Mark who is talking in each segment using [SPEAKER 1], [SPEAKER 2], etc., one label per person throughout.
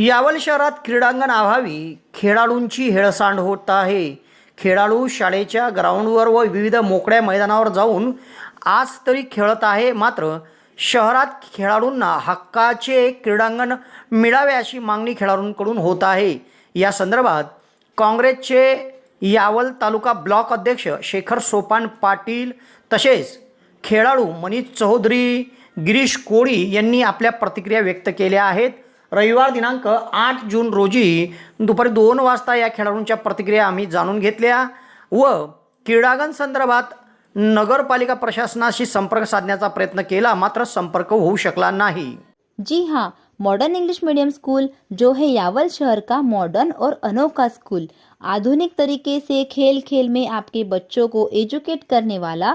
[SPEAKER 1] यावल शहरात क्रीडांगण अभावी खेळाडूंची हेळसांड होत आहे. खेळाडू शाळेच्या ग्राउंडवर व विविध मोकळ्या मैदानावर जाऊन आज तरी खेळत आहे. मात्र शहरात खेळाडूंना हक्काचे क्रीडांगण मिळावे अशी मागणी खेळाडूंकडून होत आहे. या संदर्भात काँग्रेसचे यावल तालुका ब्लॉक अध्यक्ष शेखर सोपान पाटील तसेच खेळाडू मनीष चौधरी गिरीश कोळी यांनी आपल्या प्रतिक्रिया व्यक्त केल्या आहेत. रविवार दिनांक आठ जून रोजी दुपारी दोन वाजता या खेळाडूंच्या प्रतिक्रिया आम्ही जाणून घेतल्या व क्रीडागण संदर्भात नगरपालिका प्रशासनाशी संपर्क साधण्याचा प्रयत्न केला मात्र संपर्क होऊ शकला नाही.
[SPEAKER 2] जी हाँ मॉडर्न इंग्लिश मीडियम स्कूल जो है यावल शहर का मॉडर्न और अनोखा स्कूल आधुनिक तरीके से खेल खेल में आपके बच्चों को एजुकेट करने वाला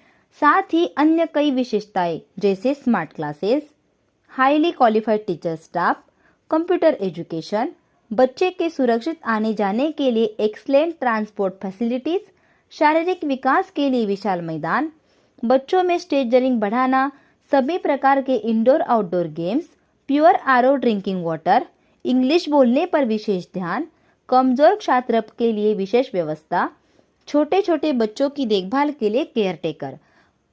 [SPEAKER 2] साथ ही अन्य कई विशेषताएँ, जैसे smart classes highly qualified teacher staff computer education बच्चे के सुरक्षित आने जाने के लिए एक्सलेंट ट्रांसपोर्ट फैसिलिटीज़ शारीरिक विकास के लिए विशाल मैदान, बच्चों में स्टेज स्टेजरिंग बढ़ाना, सभी प्रकार के indoor outdoor games pure R drinking water English बोलने पर विशेष ध्यान, कमज़ोर छात्र के लिए विशेष व्यवस्था छोटे छोटे बच्चों की देखभाल के लिए केयर टेकर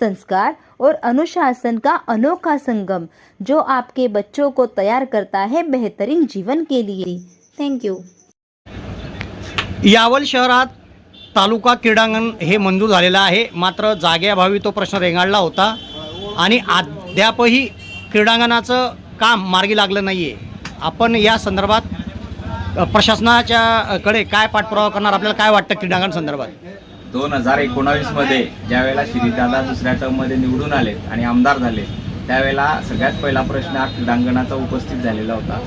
[SPEAKER 2] संस्कार और अनुशासन का अनोखा संगम जो आपके बच्चों को तैयार करता है बेहतरीन जीवन के लिए। थैंक यू
[SPEAKER 1] यावल शहरात तालुका क्रीडांगण हे मंजूर झालेलं आहे. मात्र जागेअभावी तो प्रश्न रेंगाळला होता आणि अद्यापही क्रीडांगणाचं काम मार्गी लागलं नाही आहे आपण या संदर्भात प्रशासनाच्याकडे काय पाठपुरावा करणार? आपल्याला काय वाटतं क्रीडांगण संदर्भात?
[SPEAKER 3] दोन हजार एकोणावीसमध्ये ज्यावेळेला श्रीदादा दुसऱ्या टर्ममध्ये निवडून आले आणि आमदार झाले त्यावेळेला सगळ्यात पहिला प्रश्न हा क्रीडांगणाचा उपस्थित झालेला होता.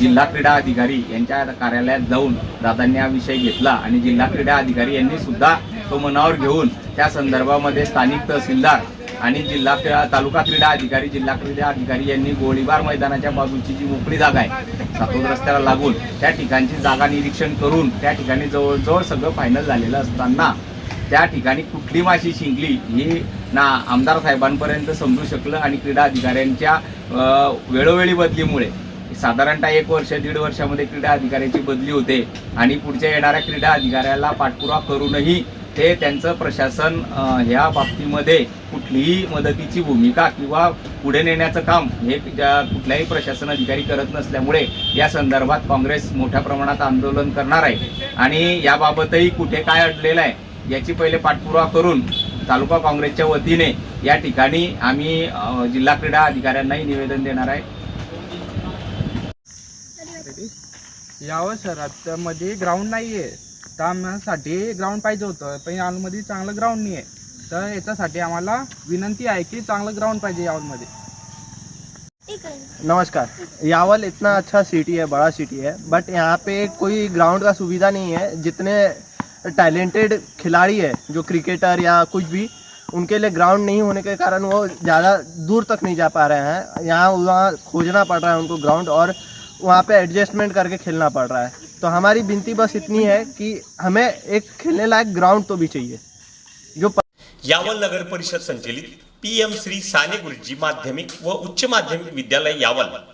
[SPEAKER 3] जिल्हा क्रीडा अधिकारी यांच्या कार्यालयात जाऊन दादांनी हा विषय घेतला आणि जिल्हा क्रीडा अधिकारी यांनी सुद्धा तो मनावर घेऊन त्या संदर्भामध्ये स्थानिक तहसीलदार आणि जिल्हा क्रीडा तालुका क्रीडा अधिकारी जिल्हा क्रीडा अधिकारी यांनी गोळीबार मैदानाच्या बाजूची जी मोकळी जागा आहे सातोद रस्त्याला लागून त्या ठिकाणची जागा निरीक्षण करून त्या ठिकाणी जवळजवळ सगळं फायनल झालेलं असताना त्या ठिकाणी कुठली माशी शिंकली ही ना आमदार साहेबांपर्यंत समजू शकलं आणि क्रीडा अधिकाऱ्यांच्या वेळोवेळी बदलीमुळे. साधारणतः एक वर्ष दीड वर्षामध्ये क्रीडा अधिकाऱ्याची बदली होते आणि पुढच्या येणाऱ्या क्रीडा अधिकाऱ्याला पाठपुरा करूनही ते त्यांचं प्रशासन ह्या बाबतीमध्ये कुठलीही मदतीची भूमिका किंवा पुढे नेण्याचं काम हे ज्या कुठल्याही प्रशासन अधिकारी करत नसल्यामुळे या संदर्भात काँग्रेस मोठ्या प्रमाणात आंदोलन करणार आहे. आणि याबाबतही कुठे काय अडलेलं आहे याची पहिले पाठपुरावा करून तालुका काँग्रेसच्या वतीने या ठिकाणी आम्ही जिल्हा क्रीडा अधिकाऱ्यांनाही निवेदन देणार आहे.
[SPEAKER 4] यावं शहरात मध्ये ग्राउंड नाही आहे त्यासाठी ग्राउंड पाहिजे होतं पण यावलमध्ये चांगलं ग्राउंड नाही आहे तर याच्यासाठी आम्हाला विनंती आहे की चांगलं ग्राउंड पाहिजे यावलमध्ये
[SPEAKER 5] नमस्कार. यावल इतना अच्छा सिटी है बड़ा सिटी है बट यहाँ पे कोई ग्राउंड का सुविधा नहीं है जितने टैलेंटेड खिलाड़ी है, जो क्रिकेटर या कुछ भी, उनके लिए ग्राउंड नहीं होने के कारण वो ज़्यादा दूर तक नहीं जा पा रहे हैं। यहाँ वहाँ खोजना पड़ रहा है उनको ग्राउंड और वहाँ पे एडजस्टमेंट करके खेलना पड़ रहा है। तो हमारी विनती बस इतनी है कि हमें एक खेलने लायक ग्राउंड तो भी चाहिए। जो
[SPEAKER 6] यावल नगर परिषद संचालित पी एम श्री साने गुरुजी माध्यमिक व उच्च माध्यमिक विद्यालय यावल।